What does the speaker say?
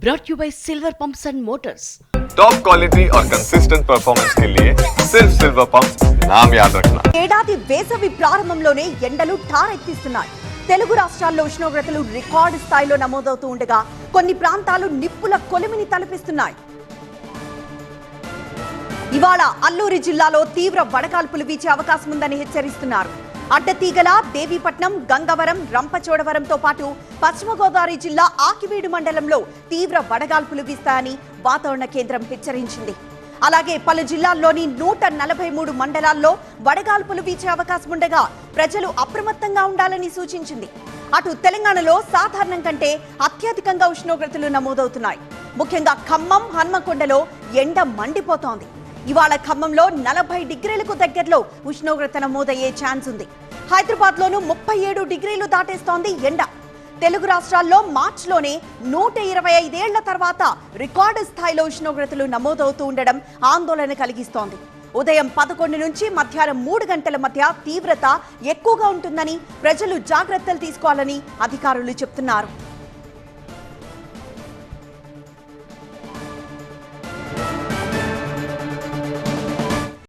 brought you by Silver Pumps and Motors. Top quality और consistent performance के लिए सिर्फ सिल्वर पंप नाम याद रखना ఏడాది వేసవి ప్రారంభంలోనే ఎండలు ఠారెత్తిస్తున్నాయి తెలుగు రాష్ట్రాల్లో ఉష్ణోగ్రతలు రికార్డు స్థాయిలో నమోదవుతూ ఉండగా కొన్ని ప్రాంతాలు నిప్పుల కొలిమిని తలపిస్తున్నాయి ఇవాళ అల్లూరి జిల్లాలో తీవ్ర వడగాల్పులు వీచే అవకాశం ఉందని హెచ్చరిస్తున్నారు. అడ్డతీగల దేవీపట్నం గంగవరం రంపచోడవరంతో పాటు పశ్చిమ గోదావరి జిల్లా ఆకివీడు మండలంలో తీవ్ర వడగాల్పులు వీస్తాయని వాతావరణ కేంద్రం హెచ్చరించింది. అలాగే పలు జిల్లాల్లోని నూట నలభై మూడు మండలాల్లో వడగాల్పులు వీచే అవకాశం ఉండగా ప్రజలు అప్రమత్తంగా ఉండాలని సూచించింది. అటు తెలంగాణలో సాధారణం కంటే అత్యధికంగా ఉష్ణోగ్రతలు నమోదవుతున్నాయి. ముఖ్యంగా ఖమ్మం హన్మకొండలో ఎండ మండిపోతోంది. ఇవాళ ఖమ్మంలో నలభై డిగ్రీలకు దగ్గరలో ఉష్ణోగ్రత నమోదయ్యే ఛాన్స్ ఉంది. హైదరాబాద్ లోను ముప్పై ఏడు డిగ్రీలు దాటేస్తోంది ఎండ. తెలుగు రాష్ట్రాల్లో మార్చిలోనే నూట ఇరవై ఐదేళ్ళ తర్వాత రికార్డు స్థాయిలో ఉష్ణోగ్రతలు నమోదవుతూ ఉండడం ఆందోళన కలిగిస్తోంది. ఉదయం పదకొండు నుంచి మధ్యాహ్నం మూడు గంటల మధ్య తీవ్రత ఎక్కువగా ఉంటుందని ప్రజలు జాగ్రత్తలు తీసుకోవాలని అధికారులు చెప్తున్నారు.